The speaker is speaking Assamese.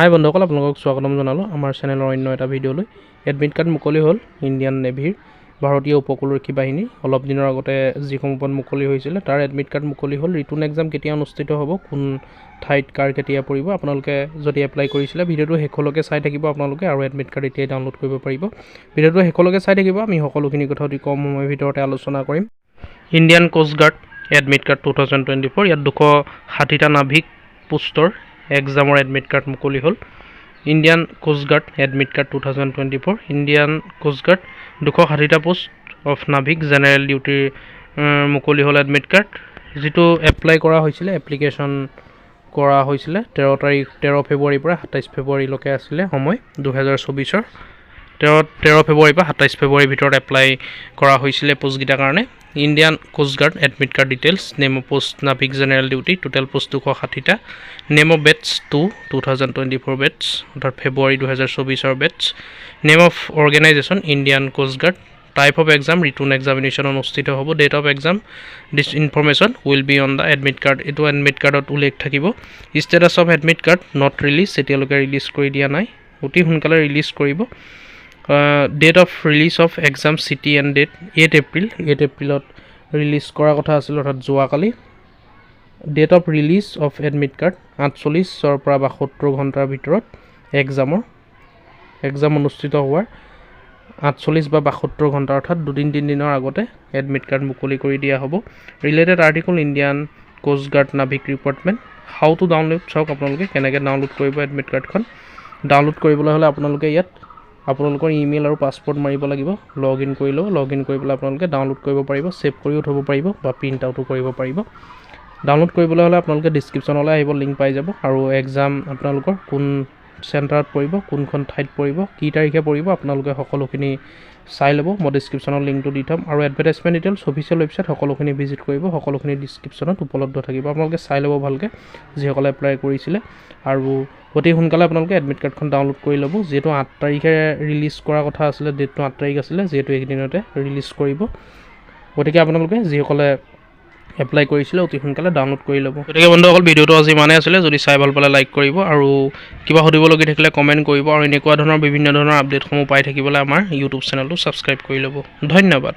হাই বন্ধুসকল আপোনালোকক স্বাগতম জনালোঁ আমাৰ চেনেলৰ অন্য এটা ভিডিঅ'লৈ এডমিট কাৰ্ড মুকলি হ'ল ইণ্ডিয়ান নেভিৰ ভাৰতীয় উপকূলৰক্ষী বাহিনী। অলপ দিনৰ আগতে যিসমূহ পদ মুকলি হৈছিলে তাৰ এডমিট কাৰ্ড মুকলি হ'ল। ৰিটাৰ্ণ এক্সাম কেতিয়া অনুষ্ঠিত হ'ব কোন ঠাইত কাৰ কেতিয়া পৰিব আপোনালোকে যদি এপ্লাই কৰিছিলে ভিডিঅ'টো শেষলৈকে চাই থাকিব আপোনালোকে আৰু এডমিট কাৰ্ড এতিয়াই ডাউনলোড কৰিব পাৰিব। ভিডিঅ'টো শেষলৈকে চাই থাকিব আমি সকলোখিনি কথা অতি কম সময়ৰ ভিতৰতে আলোচনা কৰিম। Indian coast guard admit card two thousand twenty four ইয়াত দুশ ষাঠিটা নাভিক পোষ্টৰ এক্সামৰ এডমিট কাৰ্ড মুকলি হ'ল। Indian coast guard admit card two thousand twenty four Indian coast guard দুশ ষাঠিটা পোষ্ট অফ নাভিক জেনেৰেল ডিউটিৰ মুকলি হ'ল এডমিট কাৰ্ড যিটো এপ্লাই কৰা হৈছিলে এপ্লিকেশ্যন কৰা হৈছিলে, তেৰ তাৰিখ, তেৰ ফেব্ৰুৱাৰীৰ পৰা সাতাইছ ফেব্ৰুৱাৰীলৈকে আছিলে সময়, দুহেজাৰ চৌবিছৰ। তেৰ তেৰ ফেব্ৰুৱাৰীৰ পৰা সাতাইছ ফেব্ৰুৱাৰীৰ ভিতৰত এপ্লাই কৰা হৈছিলে পোষ্টকেইটাৰ কাৰণে। Indian coast guard admit card details name of post Navik general duty total post দুশ ষাঠিটা name of batch two two thousand twenty four batch অৰ্থাৎ ফেব্ৰুৱাৰী দুহেজাৰ চৌবিছৰ batch name of organisation Indian coast guard type of exam written examination অনুষ্ঠিত হ'ব date of exam this information will be on the admit card এইটো এডমিট কাৰ্ডত উল্লেখ থাকিব। Status of admit card not release এতিয়ালৈকে ৰিলিজ কৰি দিয়া নাই অতি সোনকালে ৰিলিজ কৰিব। Date of release of exam city and date eight April eight এপ্ৰিলত ৰিলিজ কৰাৰ কথা আছিল অৰ্থাৎ যোৱাকালি। Date of release of admit card আঠচল্লিছৰ পৰা বাসত্তৰ ঘণ্টাৰ ভিতৰত এক্সামৰ এক্সাম অনুষ্ঠিত হোৱাৰ আঠচল্লিছ বা বাসত্তৰ ঘণ্টা অৰ্থাৎ দুদিন তিনিদিনৰ আগতে এডমিট কাৰ্ড মুকলি কৰি দিয়া হ'ব। Related article Indian coast guard Navik ৰিপৰ্টমেণ্ট how to download চাওক আপোনালোকে কেনেকৈ ডাউনলোড কৰিব এডমিট কাৰ্ডখন ডাউনলোড কৰিবলৈ হ'লে আপোনালোকে ইয়াত আপোনালোকৰ ইমেইল আৰু পাছপৰ্ট মাৰিব লাগিব লগ ইন কৰি ল'ব লগ ইন কৰি পেলাই আপোনালোকে ডাউনলোড কৰিব পাৰিব ছেভ কৰিও থ'ব পাৰিব বা প্ৰিণ্ট আউটো কৰিব পাৰিব। ডাউনলোড কৰিবলৈ হ'লে আপোনালোকে ডিছক্ৰিপশ্যনলৈ আহিব লিংক পাই যাব। আৰু এক্সাম আপোনালোকৰ কোন চেণ্টাৰত পৰিব কোনখন ঠাইত পৰিব কি তাৰিখে পৰিব আপোনালোকে সকলোখিনি চাই ল'ব। মই ডিছক্ৰিপশ্যনৰ লিংকটো দি থ'ম। আৰু এডভাৰটাইজমেণ্ট ডিটেইলছ অফিচিয়েল ৱেবছাইট সকলোখিনি ভিজিট কৰিব। সকলোখিনি ডিছক্ৰিপশ্যনত উপলব্ধ থাকিব। আপোনালোকে চাই ল'ব ভালকৈ যিসকলে এপ্লাই কৰিছিলে। আৰু অতি সোনকালে আপোনালোকে এডমিট কাৰ্ডখন ডাউনলোড কৰি ল'ব। যিহেতু আঠ তাৰিখে ৰিলিজ কৰাৰ কথা আছিলে ডেটটো আঠ তাৰিখ আছিলে যিহেতু এইকেইদিনতে ৰিলিজ কৰিব। গতিকে আপোনালোকে যিসকলে এপ্লাই কৰিছিলে, অতি সোনকালে ডাউনলোড কৰি ল'ব। গতিকে বন্ধুসকল ভিডিঅ'টো আজি ইমানেই আছিলে। যদি চাই ভালো পালে লাইক কৰিব আৰু কিবা সুধিবলগীয়া থাকিলে কমেণ্ট কৰিব আৰু এনেকুৱা ধৰণৰ বিভিন্ন ধৰণৰ আপডেটসমূহ পাই থাকিবলৈ আমাৰ ইউটিউব চেনেলটো ছাবস্ক্ৰাইব কৰি ল'ব। ধন্যবাদ।